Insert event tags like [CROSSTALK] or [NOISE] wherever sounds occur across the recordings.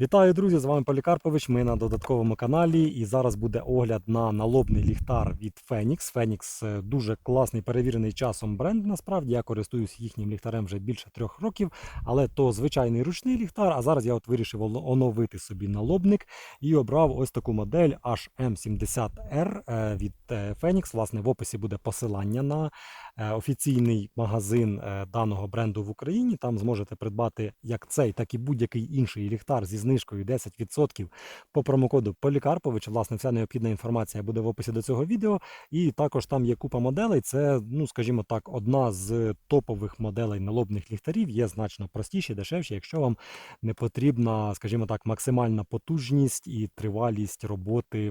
Вітаю, друзі! З вами Полікарпович. Ми на додатковому каналі. І зараз буде огляд на налобний ліхтар від Phoenix. Phoenix е, дуже класний, перевірений часом бренд. Насправді я користуюсь їхнім ліхтарем вже більше трьох років, але то звичайний ручний ліхтар. А зараз я от вирішив оновити собі налобник і обрав ось таку модель HM70R е, від е, Phoenix. Власне, в описі буде посилання на е, офіційний магазин е, даного бренду в Україні. Там зможете придбати як цей, так і будь-який інший ліхтар зі знижкою 10% по промокоду Полікарпович. Власне, вся необхідна інформація буде в описі до цього відео. І також там є купа моделей. Це, ну скажімо так, одна з топових моделей налобних ліхтарів. Є значно простіші, дешевші, якщо вам не потрібна, скажімо так, максимальна потужність і тривалість роботи е,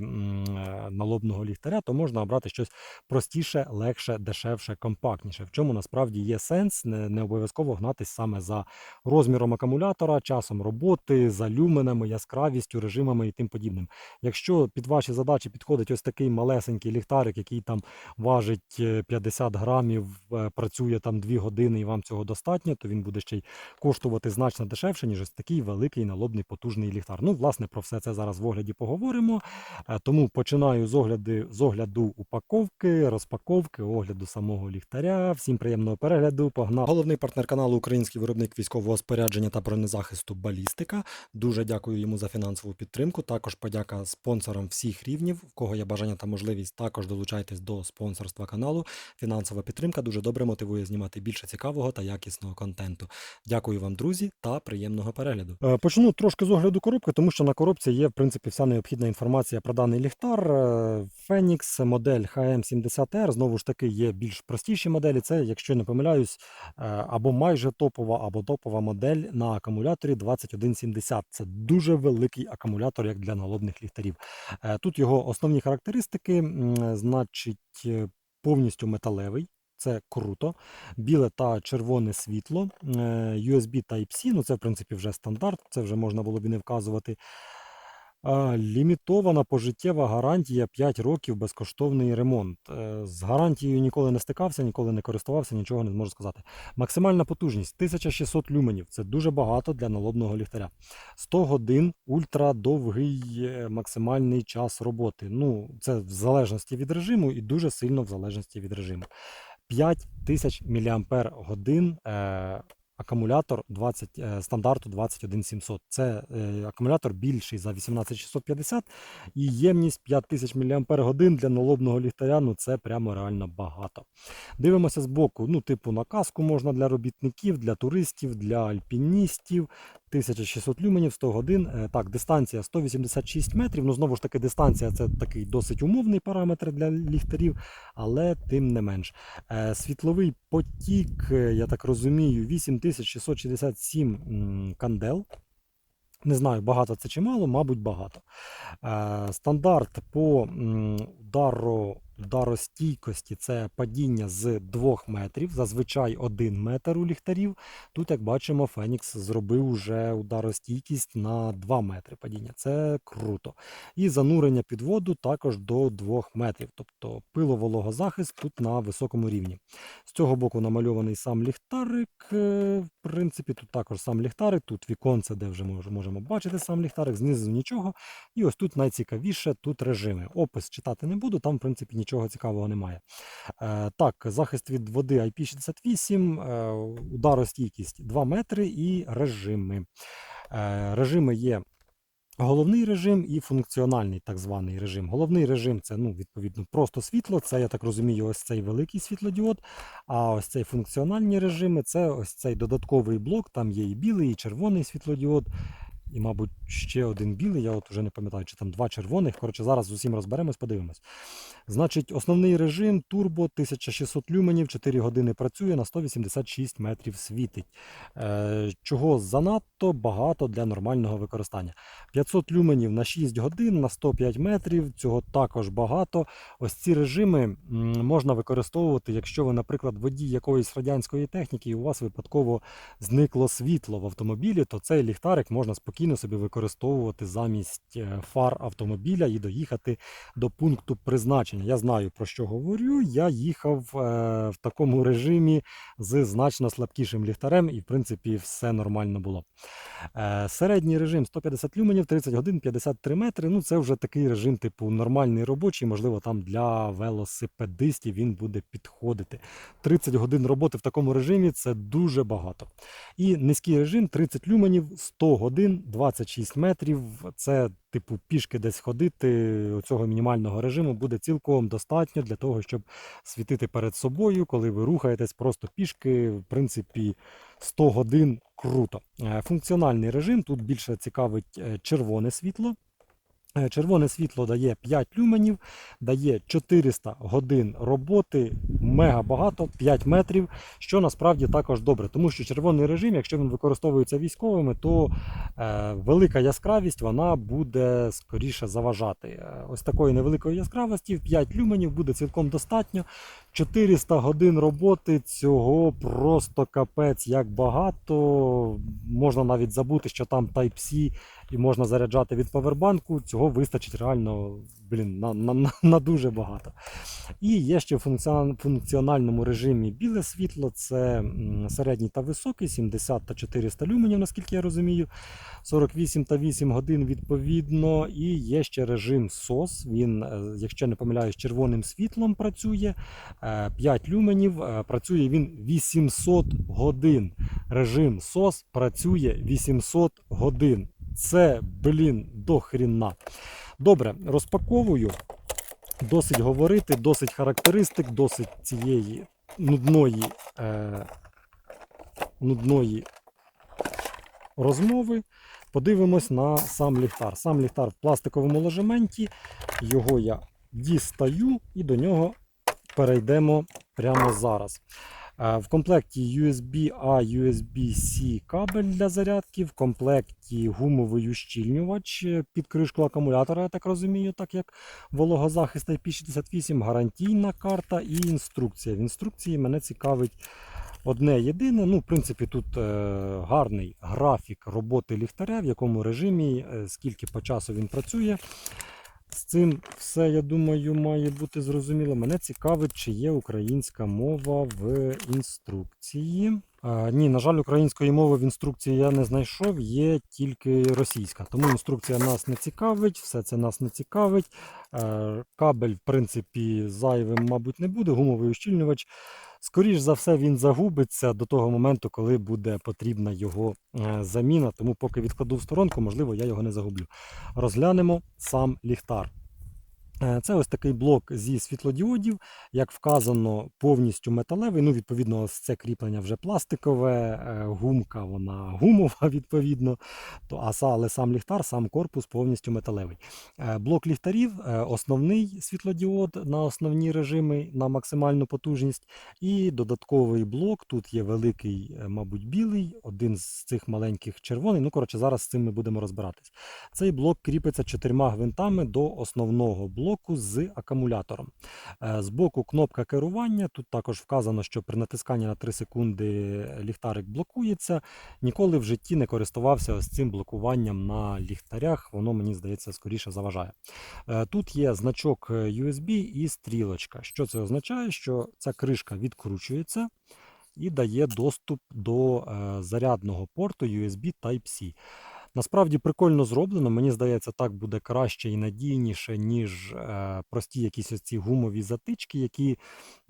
налобного ліхтаря, то можна обрати щось простіше, легше, дешевше, компактніше. В чому насправді є сенс, не, не обов'язково гнатись саме за розміром акумулятора, часом роботи, за люменами, яскравістю, режимами і тим подібним. Якщо під ваші задачі підходить ось такий малесенький ліхтарик, який там важить е, 50 грамів, е, працює там 2 години і вам цього достатньо, то він буде ще й коштувати значно дешевше, ніж ось такий великий налобний потужний ліхтар. Ну, власне, про все це зараз в огляді поговоримо. Е, Тому починаю з огляду, з огляду упаковки, розпаковки, огляду самого ліхтаря. Всім приємного перегляду. Погнав. Головний партнер каналу Український виробник військового спорядження та бронезахисту Балістика. Дуже дякую йому за фінансову підтримку. Також подяка спонсорам всіх рівнів. В кого є бажання та можливість, також долучайтесь до спонсорства каналу. Фінансова підтримка дуже добре мотивує знімати більше цікавого та якісного контенту. Дякую вам, друзі, та приємного перегляду. Е, Почну трошки з огляду коробки, тому що на коробці є в принципі вся необхідна інформація про даний ліхтар. Е, Phoenix, модель HM70R. Знову ж таки, є більш простіші моделі. Це, якщо не помиляюсь, е, або майже топова, або топова модель на акумуляторі 2170. Це дуже великий акумулятор, як для налобних ліхтарів. Е, Тут його основні характеристики, значить, е, повністю металевий. Це круто. Біле та червоне світло, е, USB Type-C, ну це в принципі вже стандарт, це вже можна було б і не вказувати. Лімітована пожиттєва гарантія 5 років безкоштовний ремонт. Е, З гарантією ніколи не стикався, ніколи не користувався, нічого не зможу сказати. Максимальна потужність 1600 люменів. Це дуже багато для налобного ліхтаря. 100 годин ультрадовгий е, максимальний час роботи. Ну, це в залежності від режиму і дуже сильно в залежності від режиму. 5000 мАч акумулятор 20, е, стандарту 21700. Це е, акумулятор більший за 18650 і ємність 5000 мАч для налобного ліхтаря. Ну це прямо реально багато. Дивимося з боку. Ну, типу, на каску можна для робітників, для туристів, для альпіністів. 1600 люменів, 100 годин. Е, Так, дистанція 186 метрів. Ну, знову ж таки, дистанція це такий досить умовний параметр для ліхтарів, але тим не менш. Е, Світловий потік, е, я так розумію, 8667 м, кандел. Не знаю, багато це чи мало, мабуть, багато. Стандарт по м, ударо, ударостійкості це падіння з 2 метрів, зазвичай 1 метр у ліхтарів. Тут, як бачимо, Фенікс зробив уже ударостійкість на 2 метри падіння. Це круто. І занурення під воду також до 2 метрів. Тобто пиловологозахист тут на високому рівні. З цього боку намальований сам ліхтарик. е, В принципі, тут також сам ліхтарик, тут віконце, де вже мож- можемо бачити сам ліхтарик, знизу нічого. І ось тут найцікавіше, тут режими. Опис читати не буду, там, в принципі, нічого цікавого немає. Е, так, захист від води IP68, е, ударостійкість 2 метри і режими. Е, режими є Головний режим і функціональний так званий режим. Головний режим це ну, відповідно просто світло. Це, я так розумію, ось цей великий світлодіод. А ось цей функціональні режими це ось цей додатковий блок. Там є і білий, і червоний світлодіод. І, мабуть, ще один білий, я от вже не пам'ятаю, чи там два червоних. Коротше, зараз з усім розберемось, подивимось. Значить, основний режим турбо 1600 люменів, 4 години працює на 186 метрів світить. Е, чого занадто багато для нормального використання. 500 люменів на 6 годин на 105 метрів. Цього також багато. Ось ці режими можна використовувати, якщо ви, наприклад, водій якоїсь радянської техніки, і у вас випадково зникло світло в автомобілі, то цей ліхтарик можна спокійно собі використовувати замість е, фар автомобіля і доїхати до пункту призначення. Побачення. Я знаю про що говорю. Я їхав е, в такому режимі з значно слабкішим ліхтарем, і в принципі все нормально було. Е, середній режим 150 люменів, 30 годин, 53 метри. Ну це вже такий режим, типу нормальний робочий, можливо, там для велосипедистів він буде підходити. 30 годин роботи в такому режимі це дуже багато. І низький режим 30 люменів, 100 годин, 26 метрів. Це типу пішки десь ходити цього мінімального режиму буде цілком достатньо для того, щоб світити перед собою, коли ви рухаєтесь просто пішки. В принципі, 100 годин круто. Е, Функціональний режим тут більше цікавить е, червоне світло. Е, Червоне світло дає 5 люменів, дає 400 годин роботи, мега багато, 5 метрів, що насправді також добре, тому що червоний режим, якщо він використовується військовими, то е, велика яскравість вона буде скоріше заважати. Е, Ось такої невеликої яскравості в 5 люменів буде цілком достатньо. 400 годин роботи цього просто капець як багато. Можна навіть забути, що там Type-C і можна заряджати від павербанку. Цього вистачить реально блін, на, на, на, дуже багато. І є ще в функціональному режимі біле світло, це середній та високий, 70 та 400 люменів, наскільки я розумію. 48 та 8 годин відповідно. І є ще режим SOS. Він, е, якщо не помиляюсь, червоним світлом працює. е, 5 люменів. е, Працює він 800 годин. Режим SOS працює 800 годин. Це, блін, до хріна. Добре, розпаковую. Досить говорити, досить характеристик, досить цієї нудної, е, нудної розмови. Подивимось на сам ліхтар. Сам ліхтар в пластиковому ложементі. Його я дістаю і до нього перейдемо прямо зараз. Е, В комплекті USB-A, USB-C кабель для зарядки, в комплекті гумовий ущільнювач е, під кришку акумулятора, я так розумію, так як вологозахист IP68, гарантійна карта і інструкція. В інструкції мене цікавить одне єдине. Ну, в принципі, тут е, гарний графік роботи ліхтаря, в якому режимі, е, скільки по часу він працює. З цим все, я думаю, має бути зрозуміло. Мене цікавить, чи є українська мова в інструкції. А, ні, на жаль, української мови в інструкції я не знайшов, є тільки російська. Тому інструкція нас не цікавить, все це нас не цікавить. Е, Кабель, в принципі, зайвим, мабуть, не буде. Гумовий ущільнювач. Скоріш за все, він загубиться до того моменту, коли буде потрібна його е, заміна. Тому поки відкладу в сторонку, можливо, я його не загублю. Розглянемо сам ліхтар. Е, Це ось такий блок зі світлодіодів, як вказано, повністю металевий. Ну, відповідно, це кріплення вже пластикове, е, гумка, вона гумова, [LAUGHS] відповідно. То, але сам ліхтар, сам корпус повністю металевий. Е, Блок ліхтарів, основний світлодіод на основні режими на максимальну потужність. І додатковий блок. Тут є великий, мабуть, білий, один з цих маленьких червоний. Ну, коротше, зараз з цим ми будемо розбиратись. Цей блок кріпиться чотирма гвинтами до основного блоку з акумулятором. Е, Збоку кнопка керування. Тут також вказано, що при натисканні на 3 секунди ліхтарик блокується. Ніколи в житті не користувався ось цим блокуванням на ліхтарях. Воно, мені здається, скоріше заважає. Е, Тут є значок е, USB і стрілочка. Що це означає? Що ця кришка відкручується і дає доступ до зарядного порту USB Type-C. Насправді прикольно зроблено. Мені здається, так буде краще і надійніше, ніж е, прості якісь ось ці гумові затички, які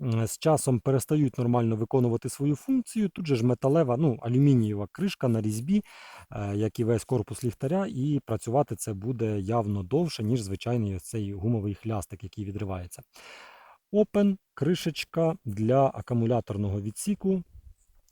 м, з часом перестають нормально виконувати свою функцію. Тут же ж металева, ну, алюмінієва кришка на різьбі, е, як і весь корпус ліхтаря, і працювати це буде явно довше, ніж звичайний цей гумовий хлястик, який відривається. Open, кришечка для акумуляторного відсіку.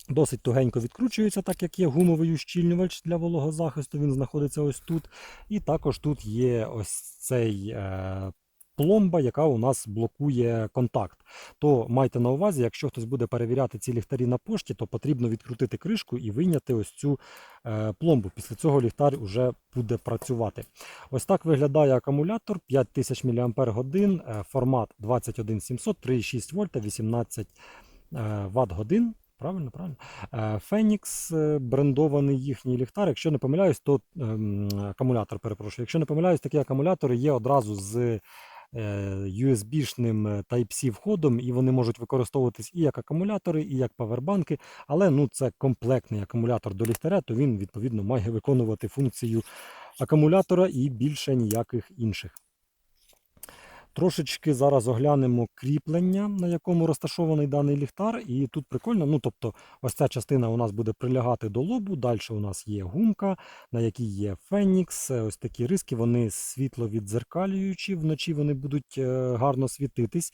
Досить тугенько відкручується, так як є гумовий ущільнювач для вологозахисту, він знаходиться ось тут. І також тут є ось цей е, пломба, яка у нас блокує контакт. То майте на увазі, якщо хтось буде перевіряти ці ліхтарі на пошті, то потрібно відкрутити кришку і вийняти ось цю е, пломбу. Після цього ліхтар вже буде працювати. Ось так виглядає акумулятор 5000 мАч, е, формат 21700, 3,6 вольта, 18 е, Вт годин. Правильно, правильно. Е, Фенікс е, брендований їхній ліхтар. Якщо не помиляюсь, то ем, акумулятор, перепрошую. Якщо не помиляюсь, такі акумулятори є одразу з е, USB-шним Type-C входом, і вони можуть використовуватись і як акумулятори, і як павербанки. Але ну, це комплектний акумулятор до ліхтаря, то він відповідно має виконувати функцію акумулятора і більше ніяких інших. Трошечки зараз оглянемо кріплення, на якому розташований даний ліхтар. І тут прикольно, ну тобто, ось ця частина у нас буде прилягати до лобу. Далі у нас є гумка, на якій є фенікс. Ось такі риски, вони світловіддзеркалюючі, вночі вони будуть е, гарно світитись.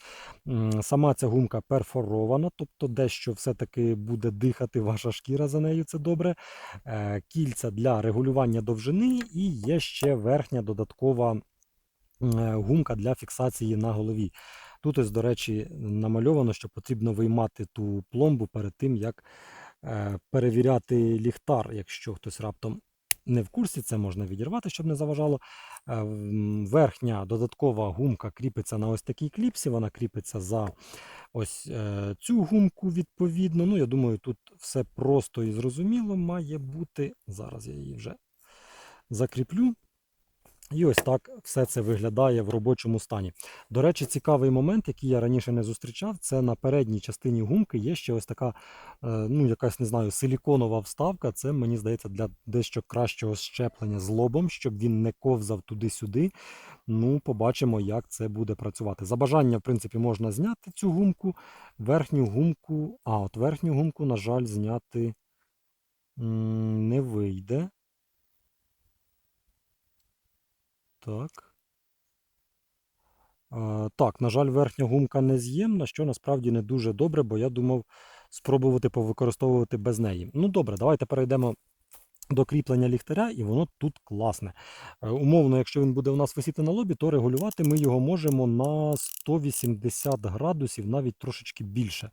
Сама ця гумка перфорована, тобто дещо все-таки буде дихати [LAUGHS] ваша шкіра за нею, це добре. Е, Кільця для регулювання довжини, і є ще верхня додаткова гумка для фіксації на голові. Тут ось, до речі, намальовано, що потрібно виймати ту пломбу перед тим, як е, перевіряти ліхтар. Якщо хтось раптом не в курсі, це можна відірвати, щоб не заважало. Е, Верхня додаткова гумка кріпиться на ось такій кліпсі, вона кріпиться за ось е, цю гумку відповідно. Ну, я думаю, тут все просто і зрозуміло має бути. Зараз я її вже закріплю. І ось так все це виглядає в робочому стані. До речі, цікавий момент, який я раніше не зустрічав, це на передній частині гумки є ще ось така, е, ну, якась, не знаю, силіконова вставка. Це, мені здається, для дещо кращого щеплення з лобом, щоб він не ковзав туди-сюди. Ну, побачимо, як це буде працювати. За бажання, в принципі, можна зняти цю гумку. Верхню гумку, а от верхню гумку, на жаль, зняти не вийде. Так. Е, Так, на жаль, верхня гумка не з'ємна, що насправді не дуже добре, бо я думав спробувати повикористовувати без неї. Ну добре, давайте перейдемо до кріплення ліхтаря, і воно тут класне. Е, Умовно, якщо він буде у нас висіти на лобі, то регулювати ми його можемо на 180 градусів, навіть трошечки більше.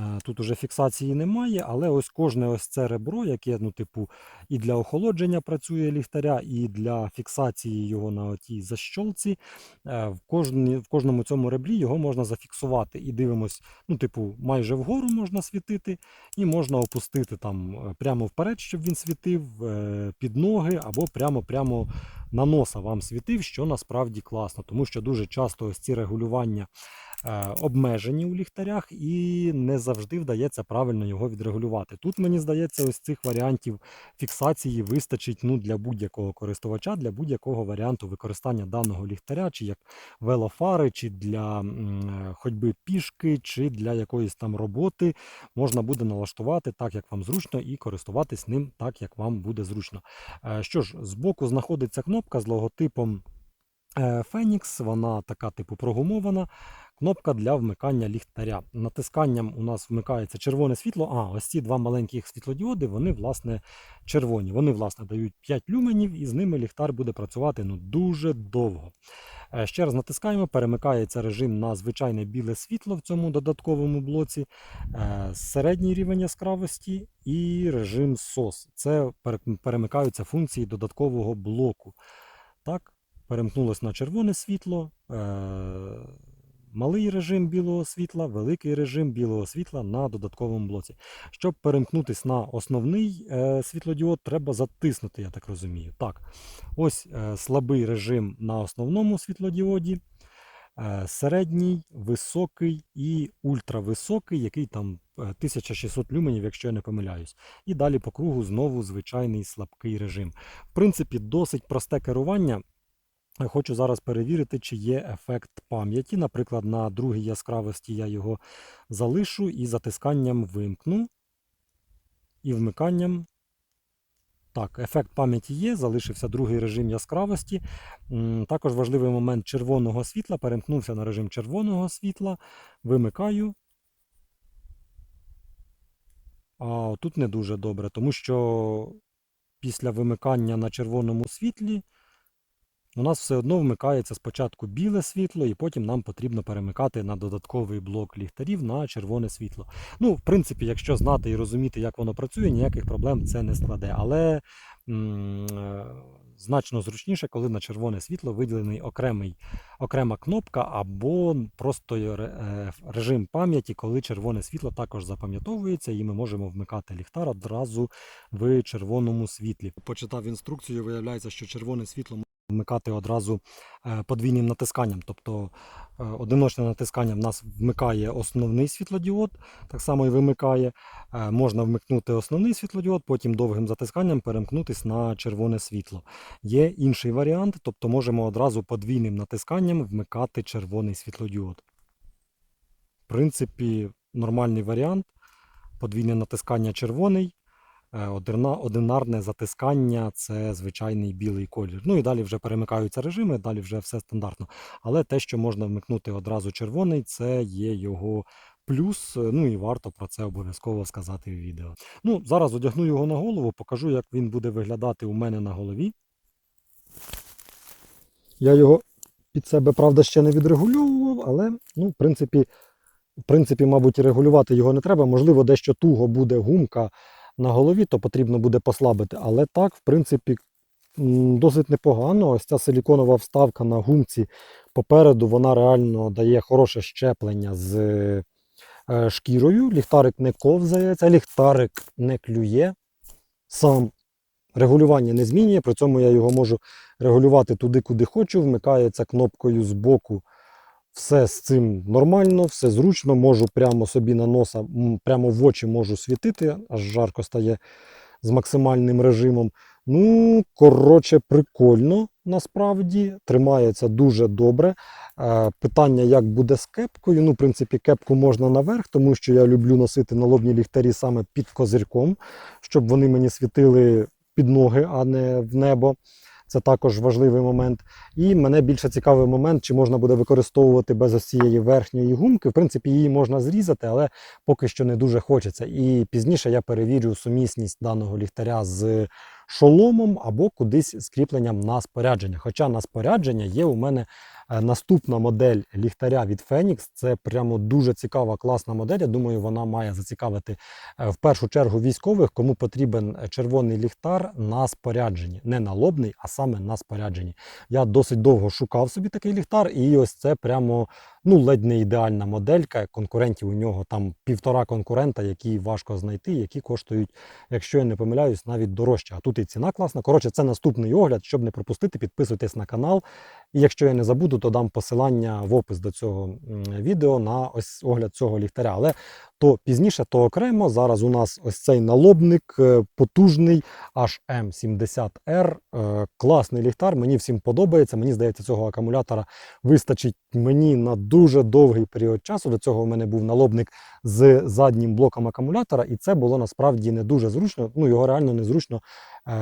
Е, Тут уже фіксації немає, але ось кожне ось це ребро, яке, ну, типу, і для охолодження працює ліхтаря, і для фіксації його на отій защолці. е, В, кожні, в кожному цьому ребрі його можна зафіксувати. І дивимось, ну, типу, майже вгору можна світити, і можна опустити там е, прямо вперед, щоб він світив, під ноги, або прямо-прямо на носа вам світив, що насправді класно, тому що дуже часто ось ці регулювання обмежені у ліхтарях і не завжди вдається правильно його відрегулювати. Тут, мені здається, ось цих варіантів фіксації вистачить ну, для будь-якого користувача, для будь-якого варіанту використання даного ліхтаря, чи як велофари, чи для е, ходьби пішки, чи для якоїсь там роботи. Можна буде налаштувати так, як вам зручно, і користуватись ним так, як вам буде зручно. Е, Що ж, збоку знаходиться кнопка з логотипом е, Phoenix, вона така типу прогумована. Кнопка для вмикання ліхтаря. Натисканням у нас вмикається червоне світло. А, ось ці два маленьких світлодіоди, вони, власне, червоні. Вони, власне, дають 5 люменів, і з ними ліхтар буде працювати ну, дуже довго. Е, Ще раз натискаємо, перемикається режим на звичайне біле світло в цьому додатковому блоці, е, середній рівень яскравості і режим SOS. Це перемикаються функції додаткового блоку. Так, перемкнулось на червоне світло, е, малий режим білого світла, великий режим білого світла на додатковому блоці. Щоб перемкнутись на основний е, світлодіод, треба затиснути, я так розумію. Так, ось е, слабий режим на основному світлодіоді. Середній, високий і ультрависокий, який там е, 1600 люменів, якщо я не помиляюсь. І далі по кругу знову звичайний слабкий режим. В принципі, досить просте керування. Хочу зараз перевірити, чи є ефект пам'яті. Наприклад, на другій яскравості я його залишу і затисканням вимкну. І вмиканням. Так, ефект пам'яті є, залишився другий режим яскравості. Також важливий момент червоного світла. Перемкнувся на режим червоного світла. Вимикаю. А тут не дуже добре, тому що після вимикання на червоному світлі у нас все одно вмикається спочатку біле світло, і потім нам потрібно перемикати на додатковий блок ліхтарів на червоне світло. Ну, в принципі, якщо знати і розуміти, як воно працює, ніяких проблем це не складе. Але м, е, значно зручніше, коли на червоне світло виділений окремий, окрема кнопка або просто е, режим пам'яті, коли червоне світло також запам'ятовується, і ми можемо вмикати ліхтар одразу в червоному світлі. Почитав інструкцію, виявляється, що червоне світло вмикати одразу е, подвійним натисканням. Тобто е, одиночне натискання в нас вмикає основний світлодіод, так само і вимикає. Е, Можна вмикнути основний світлодіод, потім довгим затисканням перемкнутись на червоне світло. Є інший варіант, тобто можемо одразу подвійним натисканням вмикати червоний світлодіод. В принципі, нормальний варіант. Подвійне натискання червоний, одинарне затискання це звичайний білий колір. Ну і далі вже перемикаються режими, далі вже все стандартно. Але те, що можна вмикнути одразу червоний, це є його плюс. е, Ну і варто про це обов'язково сказати в відео. Ну, зараз одягну його на голову, покажу, як він буде виглядати у мене на голові. Я його під себе, правда, ще не відрегульовував, але, ну, в принципі, в принципі, мабуть, регулювати його не треба. Можливо, дещо туго буде гумка на голові, то потрібно буде послабити. Але так, в принципі, досить непогано. Ось ця силіконова вставка на гумці попереду, вона реально дає хороше щеплення з е, шкірою. Ліхтарик не ковзає, цей ліхтарик не клює. Сам регулювання не змінює, при цьому я його можу регулювати туди, куди хочу. Вмикається кнопкою з боку. Все з цим нормально, все зручно, можу прямо собі на носа, прямо в очі можу світити, аж жарко стає з максимальним режимом. Ну, коротше, прикольно насправді. Тримається дуже добре. Е, Питання, як буде з кепкою. Ну, в принципі, кепку можна наверх, тому що я люблю носити налобні ліхтарі саме під козирьком, щоб вони мені світили під ноги, а не в небо. Це також важливий момент. І мене більше цікавий момент, чи можна буде використовувати без ось цієї верхньої гумки. В принципі, її можна зрізати, але поки що не дуже хочеться. І пізніше я перевірю сумісність даного ліхтаря з шоломом або кудись з кріпленням на спорядження. Хоча на спорядження є у мене наступна модель ліхтаря від Phoenix. Це прямо дуже цікава, класна модель. Я думаю, вона має зацікавити е, в першу чергу військових, кому потрібен е, червоний ліхтар на спорядженні. Не на лобний, а саме на спорядженні. Я досить довго шукав собі такий ліхтар, і ось це прямо ну, ледь не ідеальна моделька. Конкурентів у нього там півтора конкурента, які важко знайти, які коштують, якщо я не помиляюсь, навіть дорожче. А тут і ціна класна. Коротше, це наступний огляд. Щоб не пропустити, підписуйтесь на канал. І якщо я не забуду, то дам посилання в опис до цього відео на ось огляд цього ліхтаря. Але то пізніше, то окремо. Зараз у нас ось цей налобник е, потужний HM70R. Е, Класний ліхтар, мені всім подобається. Мені здається, цього акумулятора вистачить мені на дуже довгий період часу. До цього у мене був налобник з заднім блоком акумулятора, і це було насправді не дуже зручно. Ну його реально незручно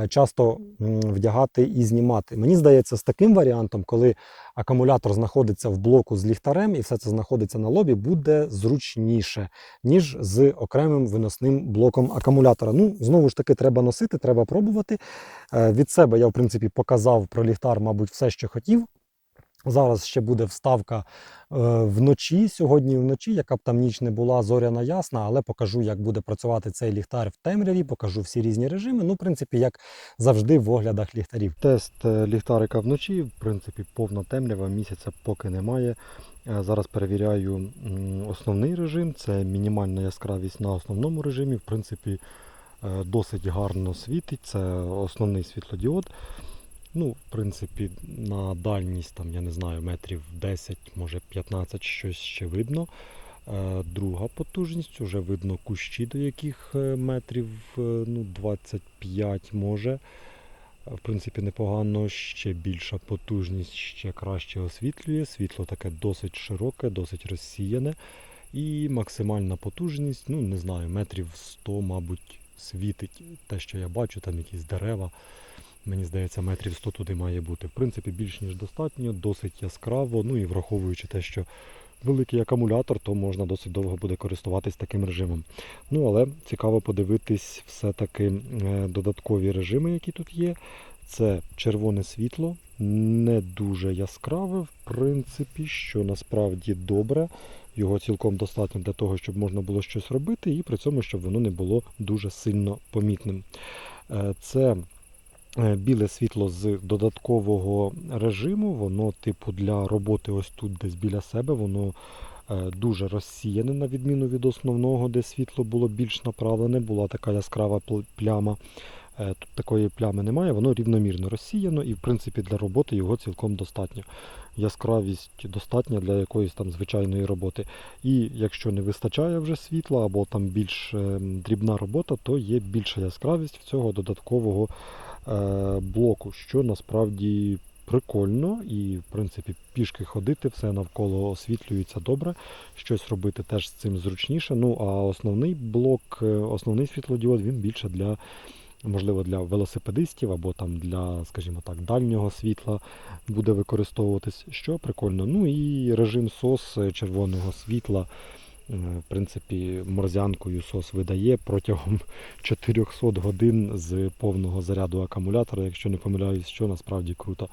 часто вдягати і знімати. Мені здається, з таким варіантом, коли акумулятор знаходиться в блоку з ліхтарем і все це знаходиться на лобі, буде зручніше, ніж з окремим виносним блоком акумулятора. Ну, знову ж таки, треба носити, треба пробувати. Е, Від себе я, в принципі, показав про ліхтар, мабуть, все, що хотів. Зараз ще буде вставка е, вночі, сьогодні вночі, яка б там ніч не була зоряна ясна, але покажу, як буде працювати цей ліхтар в темряві, покажу всі різні режими. Ну, в принципі, як завжди в оглядах ліхтарів. Тест е, ліхтарика вночі, в принципі, повна темрява, місяця поки немає. Е, Зараз перевіряю основний режим, це мінімальна яскравість на основному режимі. В принципі, досить гарно світить. Це основний світлодіод. Ну, в принципі, на дальність, там, я не знаю, метрів 10, може 15 щось ще видно. Е, Друга потужність, вже видно кущі, до яких е, метрів е, ну, 25 може. В принципі, непогано, ще більша потужність, ще краще освітлює. Світло таке досить широке, досить розсіяне. І максимальна потужність, ну не знаю, метрів 100, мабуть, світить. Те, що я бачу, там якісь дерева. Мені здається, метрів 100 туди має бути. В принципі, більш ніж достатньо, досить яскраво. Ну і враховуючи те, що великий акумулятор, то можна досить довго буде користуватись таким режимом. Ну, але цікаво подивитись все-таки е, додаткові режими, які тут є. Це червоне світло, не дуже яскраве, в принципі, що насправді добре. Його цілком достатньо для того, щоб можна було щось робити, і при цьому, щоб воно не було дуже сильно помітним. Е, Це біле світло з додаткового режиму, воно, типу, для роботи ось тут десь біля себе, воно е, дуже розсіяне, на відміну від основного, де світло було більш направлене, була така яскрава пляма. Е, Тут такої плями немає, воно рівномірно розсіяно і, в принципі, для роботи його цілком достатньо. Яскравість достатня для якоїсь там звичайної роботи. І якщо не вистачає вже світла або там більш е, дрібна робота, то є більша яскравість в цього додаткового е, блоку, що насправді прикольно і, в принципі, пішки ходити, все навколо освітлюється добре. Щось робити теж з цим зручніше. Ну а основний блок, е, основний світлодіод, він більше для. Можливо, для велосипедистів або там для, скажімо так, дальнього світла буде використовуватись, що прикольно. Ну і режим СОС е, червоного світла. Е, В принципі, морзянкою СОС видає протягом [LAUGHS] 400 годин з повного заряду акумулятора, якщо не помиляюсь, що насправді круто.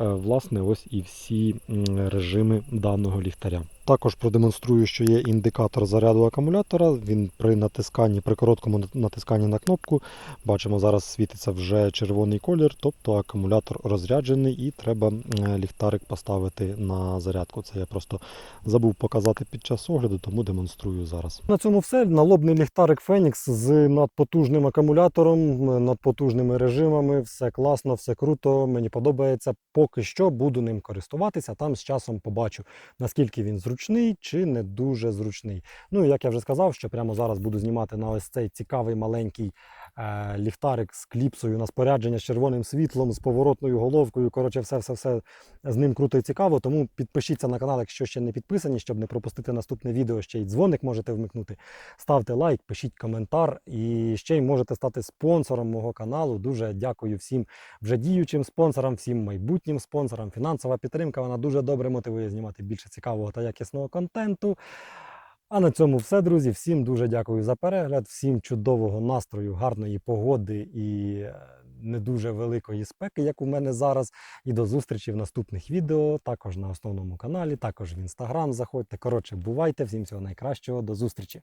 Е, Власне, ось і всі режими даного ліхтаря. Також продемонструю, що є індикатор заряду акумулятора. Він при натисканні, при короткому натисканні на кнопку, бачимо, зараз світиться вже червоний колір, тобто акумулятор розряджений і треба ліхтарик поставити на зарядку. Це я просто забув показати під час огляду, тому демонструю зараз. На цьому все. Налобний ліхтарик Phoenix з надпотужним акумулятором, надпотужними режимами. Все класно, все круто. Мені подобається. Поки що буду ним користуватися. Там з часом побачу, наскільки він зручний чи не дуже зручний. Ну як я вже сказав, що прямо зараз буду знімати на ось цей цікавий маленький ліхтарик з кліпсою на спорядження з червоним світлом, з поворотною головкою. Коротше, все, все, все з ним круто і цікаво. Тому підпишіться на канал, якщо ще не підписані, щоб не пропустити наступне відео. Ще й дзвоник можете вмикнути. Ставте лайк, пишіть коментар і ще й можете стати спонсором мого каналу. Дуже дякую всім вже діючим спонсорам, всім майбутнім спонсорам. Фінансова підтримка вона дуже добре мотивує знімати більше цікавого та якісного контенту. А на цьому все, друзі. Всім дуже дякую за перегляд, всім чудового настрою, гарної погоди і е, не дуже великої спеки, як у мене зараз. І до зустрічі в наступних відео, також на основному каналі, також в інстаграм заходьте. Коротше, бувайте, всім всього найкращого, до зустрічі!